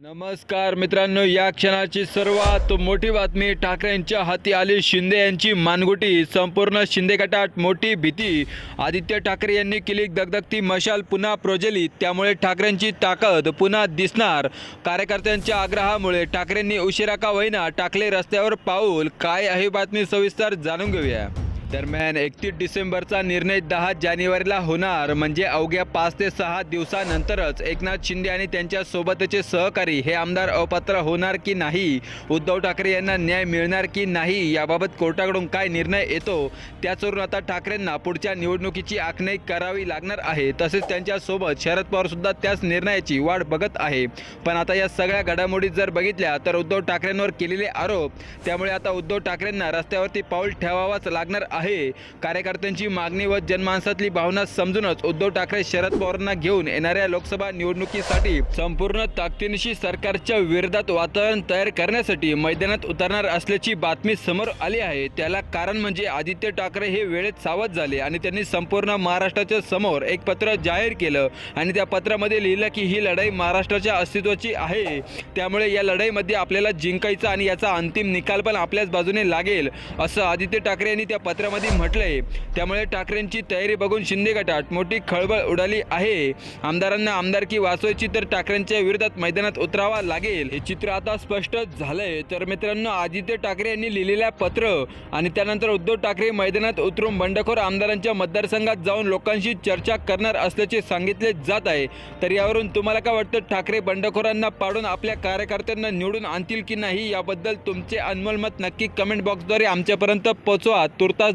नमस्कार मित्रांनो या क्षणाची सर्वात मोठी बातमी ठाकरेंच्या हाती आली. शिंदे यांची मानगुटी संपूर्ण शिंदे गटात मोठी भीती. आदित्य ठाकरे यांनी केली दगदगती मशाल पुन्हा प्रोजेली त्यामुळे ठाकरेंची ताकद पुन्हा दिसणार. कार्यकर्त्यांच्या आग्रहामुळे ठाकरेंनी उशिरा का होईना टाकले रस्त्यावर पाऊल. काय आहे बातमी सविस्तर जाणून घेऊया. दरम्यान एकतीस डिसेंबरचा निर्णय दहा जानेवारीला होणार. म्हणजे अवघ्या पाच ते सहा दिवसानंतरच एकनाथ शिंदे आणि त्यांच्या सोबतचे सहकारी हे आमदार अपात्र होणार की नाही? उद्धव ठाकरे यांना न्याय मिळणार की नाही? याबाबत कोर्टाकडून काय निर्णय येतो? त्याचवरून आता ठाकरेंना पुढच्या निवडणुकीची आखणी करावी लागणार आहे. तसेच त्यांच्यासोबत शरद पवारसुद्धा त्याच निर्णयाची वाट बघत आहे. पण आता या सगळ्या घडामोडी जर बघितल्या तर उद्धव ठाकरेंवर केलेले आरोप त्यामुळे आता उद्धव ठाकरेंना रस्त्यावरती पाऊल ठेवावाच लागणार आहे आहे. कार्यकर्त्यांची मागणी व जनमानसातली भावना समजूनच उद्धव ठाकरे शरद पवारांना घेऊन येणाऱ्या लोकसभा निवडणुकीसाठी संपूर्ण ताकदीनिशी सरकारच्या विरोधात वातावरण तयार करण्यासाठी मैदानात उतरणार असल्याची बातमी समोर आली आहे. त्याला कारण म्हणजे आदित्य ठाकरे हे वेळेत सावध झाले आणि त्यांनी संपूर्ण महाराष्ट्राच्या समोर एक पत्र जाहीर केलं आणि त्या पत्रामध्ये लिहिलं की ही लढाई महाराष्ट्राच्या अस्तित्वाची आहे. त्यामुळे या लढाईमध्ये आपल्याला जिंकायचं आणि याचा अंतिम निकाल पण आपल्याच बाजूने लागेल असं आदित्य ठाकरे यांनी त्या पत्रामध्ये म्हटलंय. त्यामुळे ठाकरेंची तयारी बघून शिंदे गटात मोठी खळबळ उडाली आहे. आमदारांना आमदारकी वाचवायची तर ठाकरेंच्या विरोधात मैदानात उतरावा लागेल. हे चित्र आता स्पष्ट झालंय. तर मित्रांनो आदित्य ठाकरे यांनी लिहिलेल्या पत्र आणि त्यानंतर उद्धव ठाकरे मैदानात उतरून बंडखोर आमदारांच्या मतदारसंघात जाऊन लोकांशी चर्चा करणार असल्याचे सांगितले जात आहे. तर यावरून तुम्हाला काय वाटतं? ठाकरे बंडखोरांना पाडून आपल्या कार्यकर्त्यांना निवडून आणतील की नाही? याबद्दल तुमचे अनमोल मत नक्की कमेंट बॉक्सद्वारे आमच्यापर्यंत पोहोचवा. तुर्तास